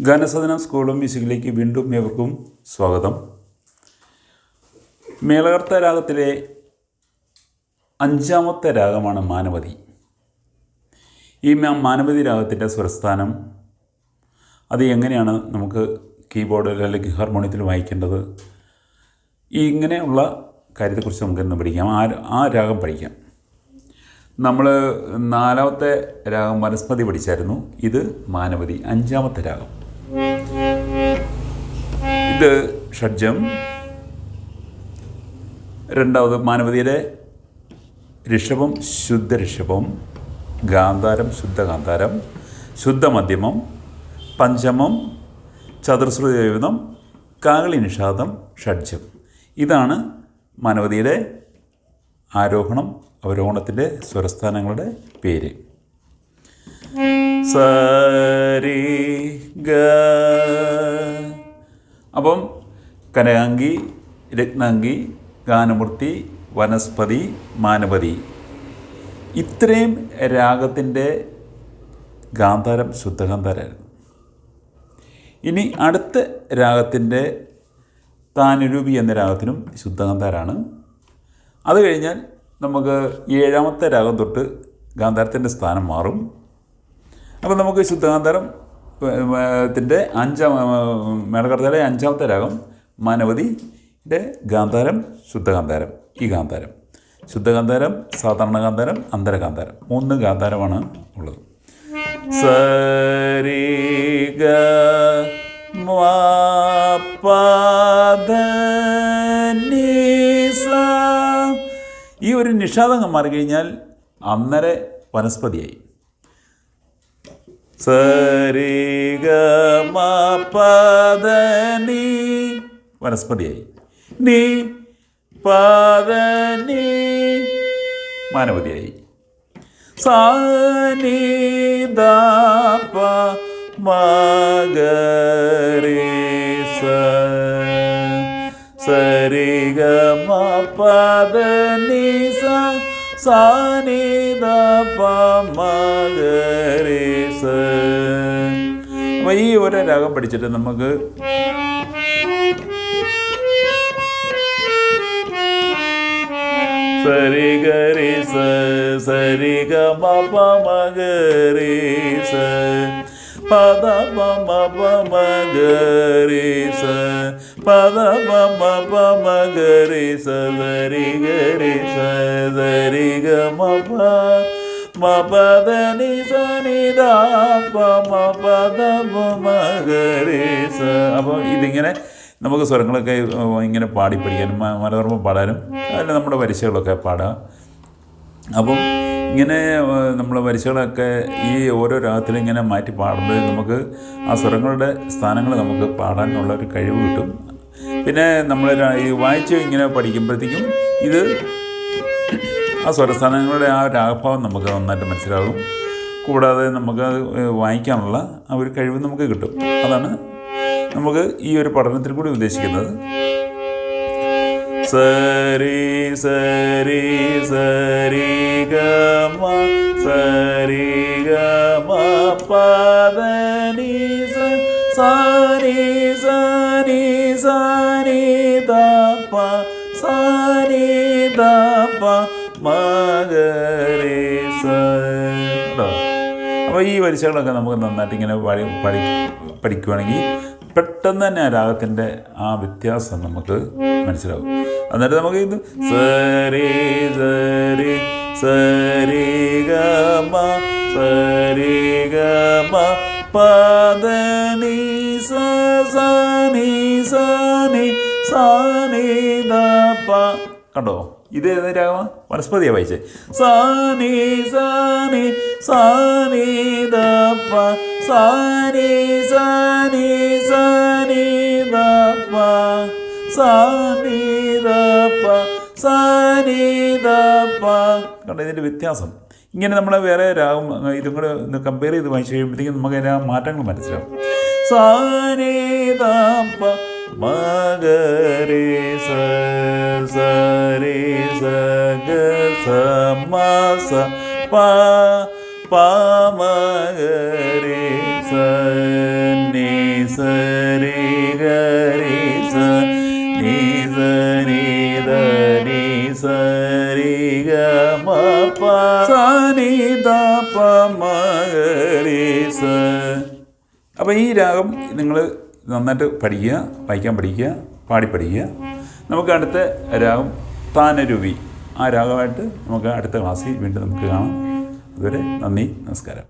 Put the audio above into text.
ഗാനസദനം സ്കൂളും മ്യൂസിക്കിലേക്ക് വീണ്ടും ഏവർക്കും സ്വാഗതം. മേളകർത്ത രാഗത്തിലെ അഞ്ചാമത്തെ രാഗമാണ് മാനവതി. ഈ മാനവതി രാഗത്തിന്റെ സ്വരസ്ഥാനം അത് എങ്ങനെയാണ് നമുക്ക് കീബോർഡിൽ അല്ലെങ്കിൽ ഹാർമോണിയത്തിൽ വായിക്കേണ്ടത്? ഇങ്ങനെയുള്ള കാര്യത്തെക്കുറിച്ച് നമുക്കിന്ന് പഠിക്കാം. ആ ആ രാഗം പഠിക്കാം. നമ്മൾ നാലാമത്തെ രാഗം വനസ്പതി പഠിച്ചായിരുന്നു. ഇത് മാനവതി അഞ്ചാമത്തെ രാഗം. ഇത് ഷഡ്ജം. രണ്ടാമത് മാനവതിയിലെ ഋഷഭം ശുദ്ധ ഋഷഭം ഗാന്ധാരം ശുദ്ധ ഗാന്ധാരം ശുദ്ധ മധ്യമം പഞ്ചമം ചതുർശ്രുതിയുതം കാകളി നിഷാദം ഷഡ്ജം. ഇതാണ് മാനവതിയുടെ ആരോഹണം അവരോഹണത്തിന്റെ സ്വരസ്ഥാനങ്ങളുടെ പേര്. സരി ഗ അപ്പം കനകാംഗി രത്നാംഗി ഗാനമൂർത്തി വനസ്പതി മാനപതി. ഇത്രയും രാഗത്തിന്റെ ഗാന്ധാരം ശുദ്ധഗാന്ധാരായിരുന്നു. ഇനി അടുത്ത രാഗത്തിന്റെ താനുരൂപി എന്ന രാഗത്തിനും ശുദ്ധഗാന്ധാരാണ്. അത് കഴിഞ്ഞാൽ നമുക്ക് ഏഴാമത്തെ രാഗം തൊട്ട് ഗാന്ധാരത്തിന്റെ സ്ഥാനം മാറും. അപ്പോൾ നമുക്ക് ശുദ്ധാന്തരം ത്തിന്റെ അഞ്ചാം മേളകർത്തയുടെ അഞ്ചാമത്തെ രാഗം മാനവതിന്റെ ഗാന്ധാരം ശുദ്ധഗാന്ധാരം ഈ ഗാന്ധാരം. ശുദ്ധഗാന്ധാരം സാധാരണ ഗാന്ധാരം അന്തരഗാന്ധാരം. മൂന്ന് ഗാന്ധാരമാണ് ഉള്ളത്. സരിഗ ഈ ഒരു നിഷാദം മാറിക്കഴിഞ്ഞാൽ അന്നരെ വനസ്പതിയായി. സരി ഗ മ പ ധ നി വനസ്പതിയായി. നീ പദനി. മാനവതിയായി. സാ നി ദ പ മ ഗ രി സ സരി ഗ മ പ ധ നി സ സാ നി ദ പ മ ഗ രി സ അപ്പോൾ ഈ ഒരു രാഗം പഠിച്ചിട്ട് നമുക്ക് സരി ഗരി സരി ഗ മ സ പദ മമ സ പദ മമ ഗരി ഗ മ പ മ പദ നി സ നി ദ പ മ പദ പ മ ഗ രി സ അപ്പോൾ ഇതിങ്ങനെ നമുക്ക് സ്വരങ്ങളൊക്കെ ഇങ്ങനെ പാടി പഠിക്കാനും മനോർമ്മ പാടാനും അതിൽ നമ്മുടെ വരിശകളൊക്കെ പാടാം. അപ്പം ഇങ്ങനെ നമ്മൾ വരിശകളൊക്കെ ഈ ഓരോ രാഗത്തിലും ഇങ്ങനെ മാറ്റി പാടുമ്പോൾ നമുക്ക് ആ സ്വരങ്ങളുടെ സ്ഥാനങ്ങൾ നമുക്ക് പാടാനുള്ള ഒരു കഴിവ് കിട്ടും. പിന്നെ നമ്മൾ ഈ വായിച്ച് ഇങ്ങനെ പഠിക്കുമ്പോഴത്തേക്കും ഇത് ആ സ്വരസ്ഥാനങ്ങളുടെ ആ രാഗഭാവം നമുക്ക് നന്നായിട്ട് മനസ്സിലാകും. കൂടാതെ നമുക്ക് വായിക്കാനുള്ള ആ ഒരു കഴിവ് നമുക്ക് കിട്ടും. അതാണ് നമുക്ക് ഈ ഒരു പഠനത്തിൽ കൂടി ഉദ്ദേശിക്കുന്നത്. സരി സരി സരി ഗ മ സരി ഗ പദനി സാരി സാരി സാരി കേട്ടോ അപ്പോൾ ഈ വരിശകളൊക്കെ നമുക്ക് നന്നായിട്ട് ഇങ്ങനെ പഠി പഠി പഠിക്കുവാണെങ്കിൽ പെട്ടെന്ന് തന്നെ ആ രാഗത്തിന്റെ ആ വ്യത്യാസം നമുക്ക് മനസ്സിലാവും. എന്നിട്ട് നമുക്ക് ഇത് സരി സരി സരി ഗമ സരി ഗമ പദനി സനി സനി സ സ നി സ നി സ നി ദ കണ്ടോ? ഇത് ഏത് വനസ്പതിയാ വായിച്ചേ. സാനി സാനി സാനി ദപ്പ. സാനി സാനി സാനി ദപ്പ. സാനി ദപ്പ. സാനി ദപ്പ. കണ്ടോ ഇതിന്റെ വ്യത്യാസം. ഇങ്ങനെ നമ്മൾ വേറെ രാഗം ഇതും കൂടെ ഒന്ന് കമ്പയർ ചെയ്ത് വായിച്ചു കഴിയുമ്പോഴത്തേക്കും നമുക്ക് ആ മാറ്റങ്ങൾ മനസ്സിലാവും. സാനി ദപ്പ. മകരേ സ ഗ സ സ നി ദ സ അപ്പോൾ ഈ രാഗം നിങ്ങൾ നന്നായിട്ട് പഠിക്കുക വായിക്കാൻ പഠിക്കുക പാടി പഠിക്കുക. നമുക്ക് അടുത്ത രാഗം താനരുവി. ആ രാഗമായിട്ട് നമുക്ക് അടുത്ത ക്ലാസ്സിൽ വീണ്ടും നമുക്ക് കാണാം. അതുവരെ നന്ദി നമസ്കാരം.